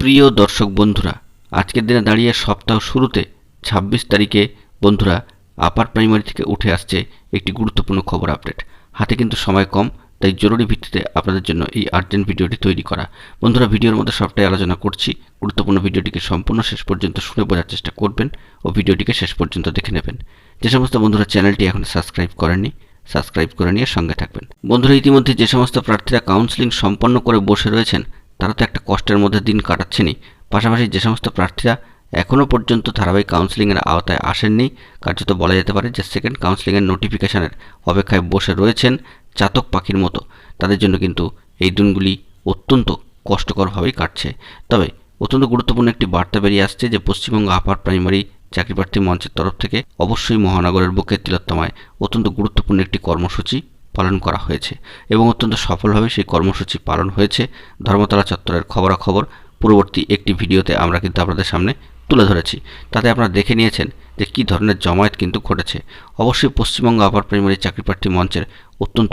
প্রিয় দর্শক বন্ধুরা, আজকের দিনে দাঁড়িয়ে সপ্তাহ শুরুতে ছাব্বিশ তারিখে বন্ধুরা আপার প্রাইমারি থেকে উঠে আসছে একটি গুরুত্বপূর্ণ খবর আপডেট। হাতে কিন্তু সময় কম, তাই জরুরি ভিত্তিতে আপনাদের জন্য এই আর্জেন্ট ভিডিওটি তৈরি করা। বন্ধুরা, ভিডিওর মধ্যে সবটাই আলোচনা করছি। গুরুত্বপূর্ণ ভিডিওটিকে সম্পূর্ণ শেষ পর্যন্ত শুনে বোঝার চেষ্টা করবেন ও ভিডিওটিকে শেষ পর্যন্ত দেখে নেবেন। যে সমস্ত বন্ধুরা চ্যানেলটি এখন সাবস্ক্রাইব করেননি, সাবস্ক্রাইব করে নিয়ে সঙ্গে থাকবেন। বন্ধুরা, ইতিমধ্যে যে সমস্ত প্রার্থীরা কাউন্সিলিং সম্পন্ন করে বসে রয়েছেন তারা তো একটা কষ্টের মধ্যে দিন কাটাচ্ছেনই। পাশাপাশি যে সমস্ত প্রার্থীরা এখনও পর্যন্ত ধারাবাহিক কাউন্সিলিংয়ের আওতায় আসেননি, কার্যত বলা যেতে পারে যে সেকেন্ড কাউন্সিলিংয়ের নোটিফিকেশনের অপেক্ষায় বসে রয়েছেন চাতক পাখির মতো। তাদের জন্য কিন্তু এই দিনগুলি অত্যন্ত কষ্টকরভাবেই কাটছে। তবে অত্যন্ত গুরুত্বপূর্ণ একটি বার্তা বেরিয়ে আসছে যে পশ্চিমবঙ্গ আপার প্রাইমারি চাকরি প্রার্থী মঞ্চের তরফ থেকে অবশ্যই মহানগরের বুকে তিলোত্তমায় অত্যন্ত গুরুত্বপূর্ণ একটি কর্মসূচি পালন করা হয়েছে এবং অত্যন্ত সফলভাবে সেই কর্মসূচি পালন হয়েছে। ধর্মতলা চত্বরের খবরাখবর পূর্ববর্তী একটি ভিডিওতে আমরা কিন্তু আপনাদের সামনে তুলে ধরেছি। তাতে আপনারা দেখে নিয়েছেন যে কী ধরনের জমায়েত কিন্তু ঘটেছে। অবশ্যই পশ্চিমবঙ্গ আপার প্রাইমারি চাকরি প্রার্থী মঞ্চের অত্যন্ত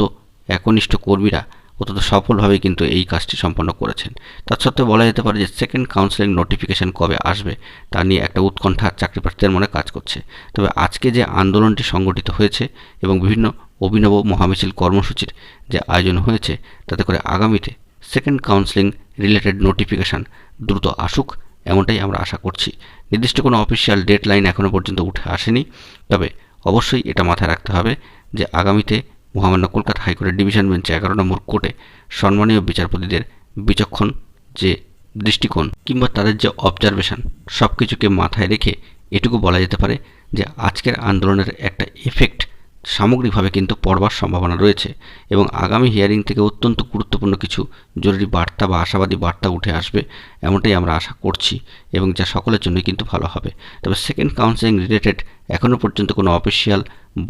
একনিষ্ঠ কর্মীরা অত্যন্ত সফলভাবে কিন্তু এই কাজটি সম্পন্ন করেছেন। তার সত্ত্বেও বলা যেতে পারে যে সেকেন্ড কাউন্সিলিং নোটিফিকেশন কবে আসবে তা নিয়ে একটা উৎকণ্ঠা চাকরি প্রার্থীদের মনে কাজ করছে। তবে আজকে যে আন্দোলনটি সংগঠিত হয়েছে এবং বিভিন্ন অভিনব মহামিছিল কর্মসূচির যে আয়োজন হয়েছে, তাতে করে আগামীতে সেকেন্ড কাউন্সিলিং রিলেটেড নোটিফিকেশান দ্রুত আসুক, এমনটাই আমরা আশা করছি। নির্দিষ্ট কোনো অফিসিয়াল ডেট লাইন এখনও পর্যন্ত উঠে আসেনি, তবে অবশ্যই এটা মাথায় রাখতে হবে যে আগামীতে মহামান্য কলকাতা হাইকোর্টের ডিভিশন বেঞ্চে এগারো নম্বর কোর্টে সম্মানীয় বিচারপতিদের বিচক্ষণ যে দৃষ্টিকোণ কিংবা তাদের যে অবজারভেশন সব কিছুকে মাথায় রেখে এটুকু বলা যেতে পারে যে আজকের আন্দোলনের একটা এফেক্ট সামগ্রিকভাবে কিন্তু পড়বার সম্ভাবনা রয়েছে এবং আগামী হিয়ারিং থেকে অত্যন্ত গুরুত্বপূর্ণ কিছু জরুরি বার্তা বা আশাবাদী বার্তা উঠে আসবে এমনটাই আমরা আশা করছি এবং যা সকলের জন্যই কিন্তু ভালো হবে। তবে সেকেন্ড কাউন্সেলিং রিলেটেড এখনও পর্যন্ত কোনো অফিসিয়াল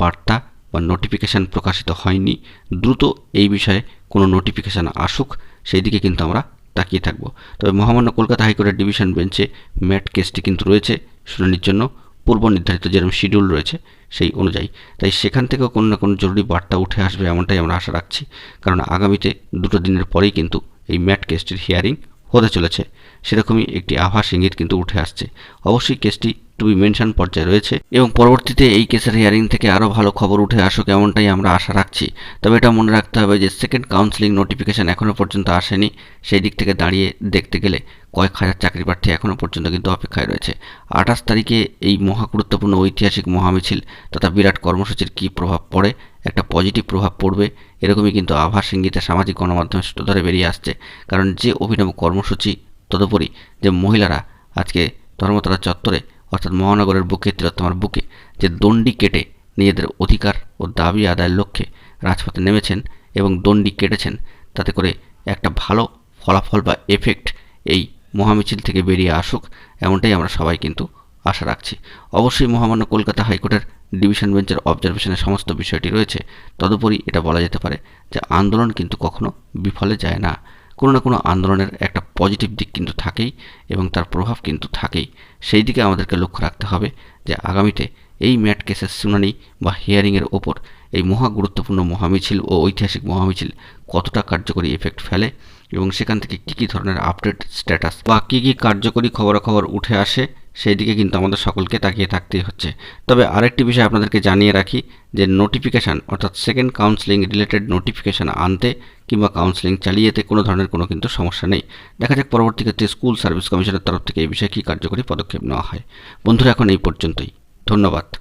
বার্তা বা নোটিফিকেশান প্রকাশিত হয়নি। দ্রুত এই বিষয়ে কোনো নোটিফিকেশান আসুক, সেই দিকে কিন্তু আমরা তাকিয়ে থাকব। তবে মহামান্য কলকাতা হাইকোর্টের ডিভিশন বেঞ্চে ম্যাট কেসটি কিন্তু রয়েছে, শুনানির জন্য পূর্ব নির্ধারিত যেরকম শিডিউল রয়েছে সেই অনুযায়ী। তাই সেখান থেকেও কোনো না কোনো জরুরি বার্তা উঠে আসবে এমনটাই আমরা আশা রাখছি। কারণ আগামীতে দুটো দিনের পরেই কিন্তু এই ম্যাট কেসটির হিয়ারিং হতে চলেছে। সেরকমই একটি আভাস ইঙ্গিত কিন্তু উঠে আসছে। অবশ্যই কেসটি টু বি মেনশন পর্যায়ে রয়েছে এবং পরবর্তীতে এই কেসের হিয়ারিং থেকে আরও ভালো খবর উঠে আসুক এমনটাই আমরা আশা রাখছি। তবে এটা মনে রাখতে হবে যে সেকেন্ড কাউন্সিলিং নোটিফিকেশান এখনও পর্যন্ত আসেনি। সেই দিক থেকে দাঁড়িয়ে দেখতে গেলে কয়েক হাজার চাকরি প্রার্থী এখনও পর্যন্ত কিন্তু অপেক্ষায় রয়েছে। আঠাশ তারিখে এই মহা গুরুত্বপূর্ণ ঐতিহাসিক মহামিছিল তথা বিরাট কর্মসূচির কী প্রভাব পড়ে, একটা পজিটিভ প্রভাব পড়বে, এরকমই কিন্তু আভাস ইঙ্গিতে সামাজিক গণমাধ্যমে ধরে বেরিয়ে আসছে। কারণ যে অভিনব কর্মসূচি, তদুপরি যে মহিলারা আজকে ধর্মতলা চত্বরে অর্থাৎ মহানগরের বুকে, তিলোত্তমার বুকে, যে দণ্ডি কেটে নিজেদের অধিকার ও দাবি আদায়ের লক্ষ্যে রাজপথে নেমেছেন এবং দণ্ডি কেটেছেন, তাতে করে একটা ভালো ফলাফল বা এফেক্ট এই মহামিছিল থেকে বেরিয়ে আসুক, এমনটাই আমরা সবাই কিন্তু আশা রাখছি। অবশ্যই মহামান্য কলকাতা হাইকোর্টের ডিভিশন বেঞ্চের অবজারভেশনের সমস্ত বিষয়টি রয়েছে। তদুপরি এটা বলা যেতে পারে যে আন্দোলন কিন্তু কখনো বিফলে যায় না। কোনো না কোনো আন্দোলনের একটা পজিটিভ দিক কিন্তু থাকেই এবং তার প্রভাব কিন্তু থাকেই। সেই দিকে আমাদেরকে লক্ষ্য রাখতে হবে যে আগামীতে এই ম্যাট কেসের শুনানি বা হিয়ারিংয়ের ওপর এই মহা গুরুত্বপূর্ণ মহামিছিল ও ঐতিহাসিক মহামিছিল কতটা কার্যকরী এফেক্ট ফেলে এবং সেখান থেকে কী কী ধরনের আপডেট স্ট্যাটাস বা কী কী কার্যকরী খবরাখবর উঠে আসে সেই দিকে কিন্তু আমাদের সকলকে তাকিয়ে থাকতেই হচ্ছে। তবে আরেকটি বিষয় আপনাদেরকে জানিয়ে রাখি যে নোটিফিকেশান অর্থাৎ সেকেন্ড কাউন্সেলিং রিলেটেড নোটিফিকেশান আনতে কিংবা কাউন্সেলিং চালিয়ে যেতে কোনো ধরনের কোনো কিন্তু সমস্যা নেই। দেখা যাক পরবর্তী ক্ষেত্রে স্কুল সার্ভিস কমিশনের তরফ থেকে এই বিষয়ে কী কার্যকরী পদক্ষেপ নেওয়া হয়। বন্ধুরা, এখন এই পর্যন্তই। ধন্যবাদ।